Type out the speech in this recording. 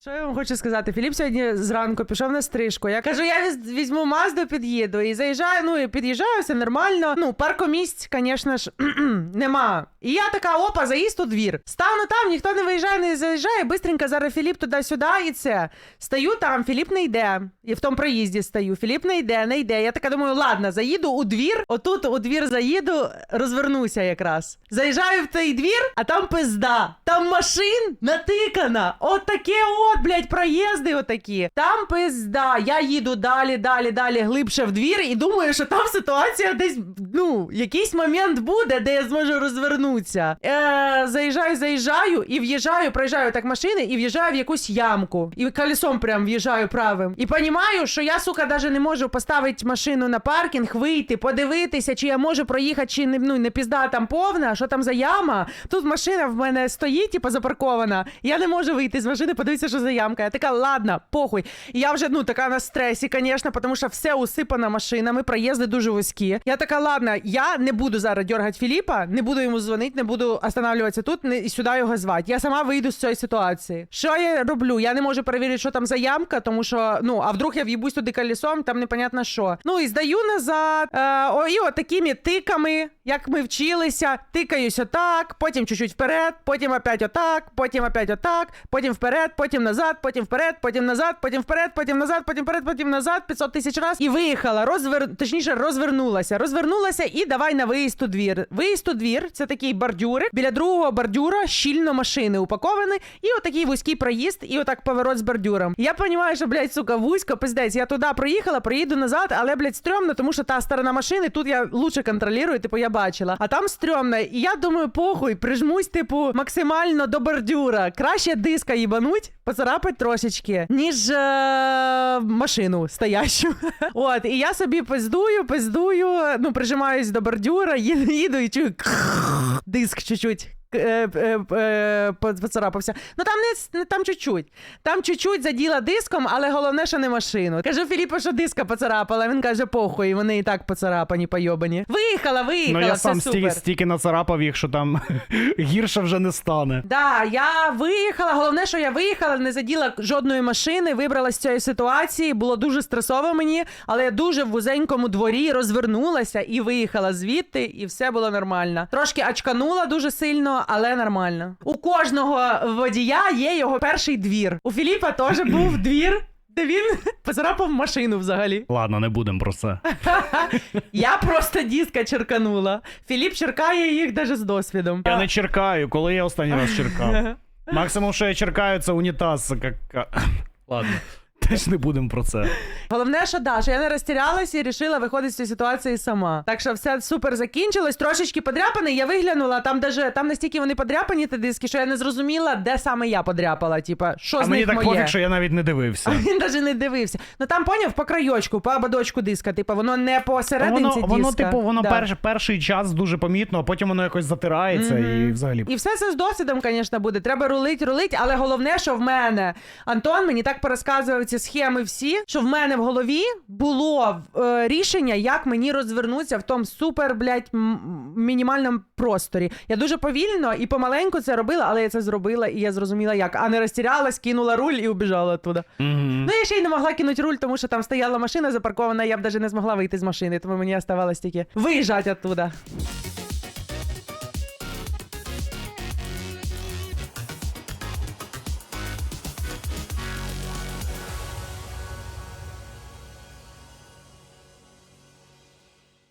Що я вам хочу сказати? Філіп сьогодні зранку пішов на стрижку. Я кажу, я віз- візьму Мазду, під'їду. І заїжджаю, ну і під'їжджаю, все нормально. Ну, паркомісць, звісно ж, нема. І я така, опа, заїзд у двір. Стану там, ніхто не виїжджає, не заїжджає. Бистренько зараз Філіп туди-сюди і це. Стою там, Філіп не йде. І в тому проїзді стою. Філіп не йде, не йде. Я така думаю, ладно, заїду у двір. Отут у двір заїду, розвернуся якраз. Заїжджаю в той двір, а там пизда. Там машин натикана. От таке от, блядь, проїзди отакі. Там пизда. Я їду далі, далі, далі, глибше в двір і думаю, що там ситуація десь, ну, якийсь момент буде, де я зможу розвернутися. Е, заїжджаю, заїжджаю і в'їжджаю, проїжджаю так машини і в'їжджаю в якусь ямку. І колесом прям в'їжджаю правим. І понімаю, що я, сука, даже не можу поставити машину на паркінг, вийти, подивитися, чи я можу проїхати, чи не, ну, не пізда там повна, що там за яма. Тут машина в мене стоїть, типу, запаркована. Я не можу вийти з машини, подивитися, що за ямка. Я така, ладно, похуй. І я вже ну така на стресі, звісно, тому що все усипано машинами, проїзди дуже вузькі. Я така, ладно, я не буду зараз дергати Філіпа, не буду йому дзвонити, не буду останавливатися тут не, і сюди його звати. Я сама вийду з цієї ситуації. Що я роблю? Я не можу перевірити, що там за ямка, тому що ну а вдруг я в'їбусь туди колесом, там непонятно що. Ну і здаю назад. Е, о, і от такими тиками, як ми вчилися, тикаюсь отак, потім чуть-чуть вперед, потім опять отак, потім опять отак, потім вперед, потім назад, потім вперед, потім назад, потім вперед, потім назад, потім вперед, потім назад, 500 тисяч раз і виїхала. Розвер... Точніше, розвернулася. Розвернулася і давай на виїзд у двір. Виїзд у двір це такий бордюрик. Біля другого бордюра щільно машини упаковані, і отакий вузький проїзд, і отак поворот з бордюром. Я розумію, що, блядь, сука, вузько, пиздець. Я туди проїхала, проїду назад, але, блядь, стрьомно, тому що та сторона машини, тут я лучше контролюю, типу, я бачила. А там стрьомно. І я думаю, похуй, прижмусь, типу, максимально до бордюра. Краще диска їбануть, поцарапать трошечки, ніж е- машину стоящу. От, і я собі пиздую, пиздую, ну, прижимаюсь до бордюра, їду і чую диск чуть-чуть. Е, е, е, Поцарапався. Ну там не, там чуть-чуть. Там чуть-чуть заділа диском, але головне, що не машину. Кажу Філіпу, що диска поцарапала. Він каже, похуй, вони і так поцарапані, пойобані. Виїхала, виїхала, Ну я все сам супер. стільки, нацарапав їх, що там гірше вже не стане. Да, я виїхала. Головне, що я виїхала, не заділа жодної машини, вибрала з цієї ситуації. Було дуже стресово мені, але я дуже в вузенькому дворі розвернулася і виїхала звідти, і все було нормально. Трошки очканула дуже сильно, але нормально. У кожного водія є його перший двір. У Філіпа теж був двір. Де він поцарапав машину взагалі. Ладно, не будемо про це. Я просто диска черканула. Філіп черкає їх навіть з досвідом. Я не черкаю, коли я останній раз черкав. Максимум, що я черкаю, це унітаз. Ладно. Теж не будемо про це. Головне, що да, що я не розтірялася і вирішила виходити з цієї ситуації сама. Так що все супер закінчилось. Трошечки подряпаний. Я виглянула. Там даже там настільки вони подряпані, ті диски, що я не зрозуміла, де саме я подряпала. Типа, що А з мені них так моє. пофіг, що я навіть не А дивився. він навіть не дивився. Ну там поняв по краєчку, по ободочку диска. Типу, воно не посерединці Воно, диска. воно типу, воно Да. перш, перший час дуже помітно, а потім воно якось затирається Мгм. і взагалі. І все це з досвідом, звісно, буде. Треба рулить, рулить, але головне, що в мене Антон мені так порозказував ці схеми всі, що в мене в голові було е, рішення, як мені розвернутися в тому супер, блядь, мінімальному просторі. Я дуже повільно і помаленьку це робила, але я це зробила, і я зрозуміла, як. А не розтірялась, кинула руль і убіжала туди. Мгм. Ну, я ще й не могла кинути руль, тому що там стояла машина запаркована, я б навіть не змогла вийти з машини, тому мені оставалось тільки виїжджати оттуда.